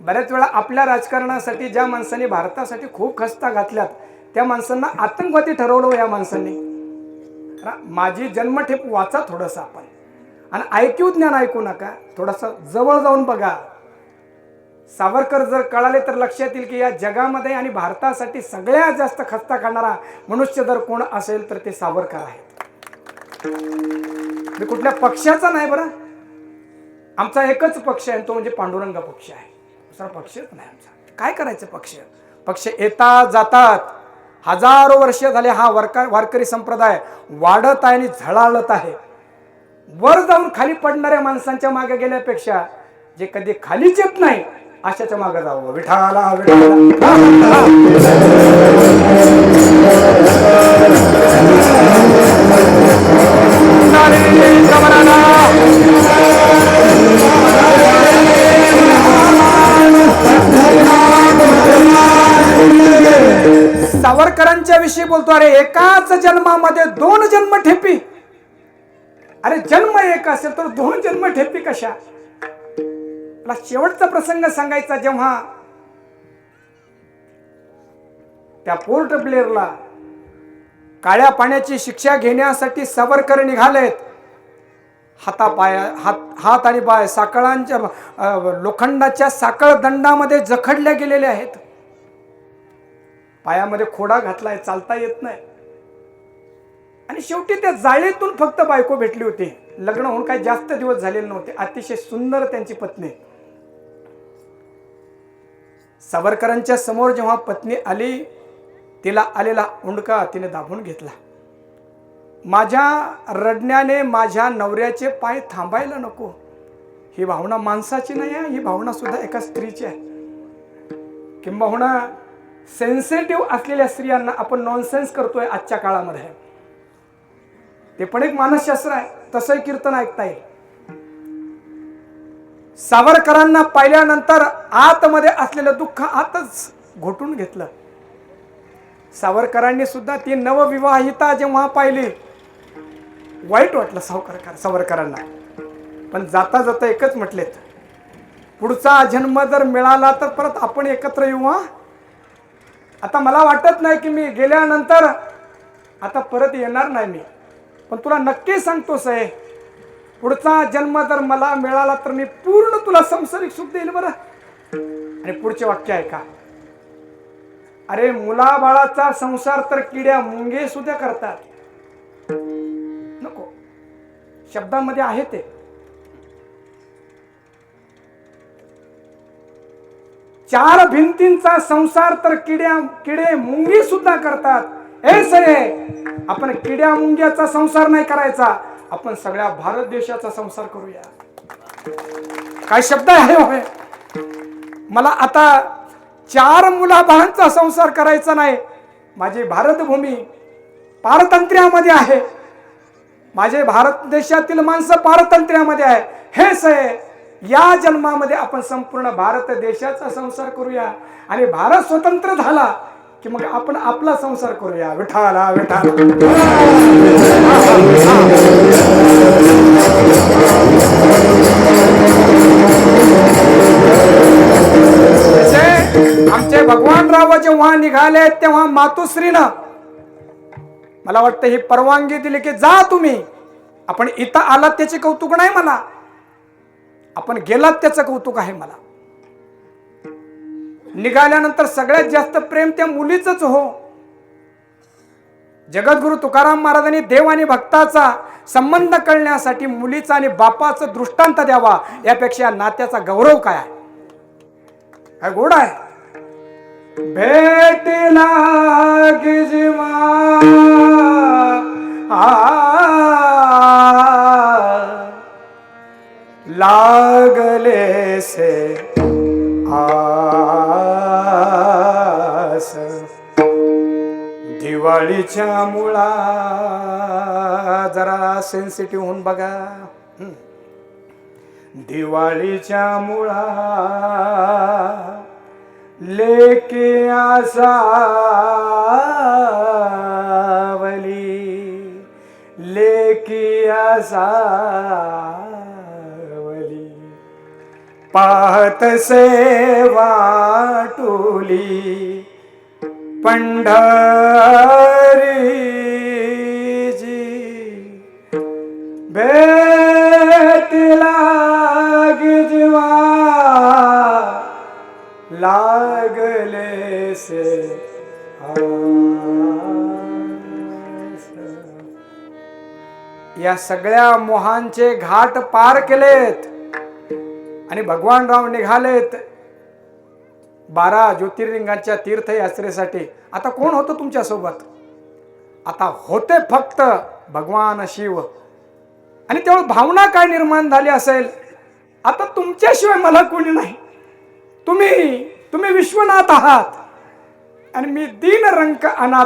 बऱ्याच वेळा आपल्या राजकारणासाठी ज्या माणसांनी भारतासाठी खूप खस्ता घातल्यात त्या माणसांना आतंकवादी ठरवलं हो या माणसांनी. माझी जन्मठेप वाचा थोडंसं आपण. आणि ऐकू ज्ञान ऐकू नका थोडंसं जवळ जाऊन बघा. सावरकर जर कळाले तर लक्षात येईल की या जगामध्ये आणि भारतासाठी सगळ्यात जास्त खस्ता करणारा मनुष्य जर कोण असेल तर ते सावरकर आहेत. मी कुठल्या पक्षाचा नाही बरं. आमचा एकच पक्ष आहे तो म्हणजे पांडुरंग पक्ष आहे. दुसरा पक्षच नाही आमचा. काय करायचं पक्ष? पक्ष येतात जातात. हजारो वर्ष झाले हा वरकर वारकरी संप्रदाय वाढत आहे आणि झळाळत आहे. वर जाऊन खाली पडणाऱ्या माणसांच्या मागे गेल्यापेक्षा जे कधी खालीच येत नाही अशाच्या मागे जावं. विठाला विठाला. सावरकरांच्या बोलतो अरे एकाच जन्मामध्ये दोन जन्म ठेपी. अरे जन्म एक असेल तर दोन जन्म ठेपी कशा? मला शेवटचा प्रसंग सांगायचा जेव्हा त्या पोर्ट ब्लेअरला काळ्या पाण्याची शिक्षा घेण्यासाठी सावरकर निघालेत. हातापाया हात हात आणि पाय साकळांच्या लोखंडाच्या साकळ दंडामध्ये जखडल्या गेलेले आहेत. पायामध्ये खोडा घातलाय चालता येत नाही. आणि शेवटी त्या जाळीतून फक्त बायको भेटली होती. लग्न होऊन काही जास्त दिवस झालेले नव्हते. अतिशय सुंदर त्यांची पत्नी. सावरकरांच्या समोर जेव्हा पत्नी आली तिला आलेला उंडका तिने दाबून घेतला. माझ्या रडण्याने माझ्या नवऱ्याचे पाय थांबायला नको. ही भावना माणसाची नाही आहे ही भावना सुद्धा एका स्त्रीची आहे. किंबहुना सेन्सिटिव्ह असलेल्या स्त्रियांना आपण नॉनसेन्स करतोय आजच्या काळामध्ये. ते पण एक मानसशास्त्र आहे. तसंही कीर्तन ऐकता येईल. सावरकरांना पाहिल्यानंतर आतमध्ये असलेलं दुःख आतच घोटून घेतलं. सावरकरांनी सुद्धा ती नवविवाहिता जेव्हा पाहिली वाईट वाटलं सावकर सावरकरांना. पण जाता जाता एकच म्हटलेत पुढचा जन्म जर मिळाला तर परत आपण एकत्र येऊ हा? आता मला वाटत नाही की मी गेल्यानंतर आता परत येणार नाही मी. पण तुला नक्की सांगतो साहेब पुढचा जन्म जर मला मिळाला तर मी पूर्ण तुला संसारिक सुख देईल बरं. आणि पुढचे वाक्य आहे का अरे मुलाबाळाचा संसार तर किड्या मुंगे सुद्धा करतात. नको. शब्दामध्ये आहे ते. चार भिंतींचा संसार तर किड्या किडे मुंगी सुद्धा करतात. हे सरे आपण किड्या मुंग्याचा संसार नाही करायचा. आपण सगळ्या भारत देशाचा संसार करूया. काय शब्द आहे होय मला आता चार मुलाबाळांचा संसार करायचा नाही. माझी भारतभूमी पारतंत्र्यामध्ये आहे. माझे भारत देशातील माणसं पारतंत्र्यामध्ये आहे. हे सय या जन्मामध्ये आपण संपूर्ण भारत देशाचा संसार करूया. आणि भारत स्वतंत्र झाला की मग आपण आपला संसार करूया. विठाला विठाला. आमचे भगवान राव जेव्हा निघाले तेव्हा मातोश्रीनं मला वाटतं ही परवानगी दिली की जा तुम्ही. आपण इथं आलात त्याचे कौतुक नाही मला आपण गेलात त्याचं कौतुक आहे मला. निघाल्यानंतर सगळ्यात जास्त प्रेम त्या मुलीच हो. जगद्गुरु तुकाराम महाराजांनी देव आणि भक्ताचा संबंध कळण्यासाठी मुलीचा आणि बापाचं दृष्टांत द्यावा यापेक्षा नात्याचा गौरव काय आहे? काय गोड आहे? भेट लागे आ, आस. दिवाळीच्या मुळा जरा सेन्सिटिव्ह होऊन बघा. दिवाळीच्या मुळा लेके आसावली. लेकी पाहत पाहतसे पंढरीजी भेट लागे जीवा. लागले से या सगळ्या मोहांचे घाट पार केलेत. आणि भगवान राम निघालेत. बारा ज्योतिर्लिंगांच्या तीर्थयात्रेसाठी. आता कोण होतं तुमच्यासोबत आता होते फक्त भगवान शिव. आणि तेवढं भावना काय निर्माण झाली असेल? आता तुमच्याशिवाय मला कोणी नाही. तुम्ही तुम्ही विश्वनाथ आहात. आणि मी दीन रंक अनाथ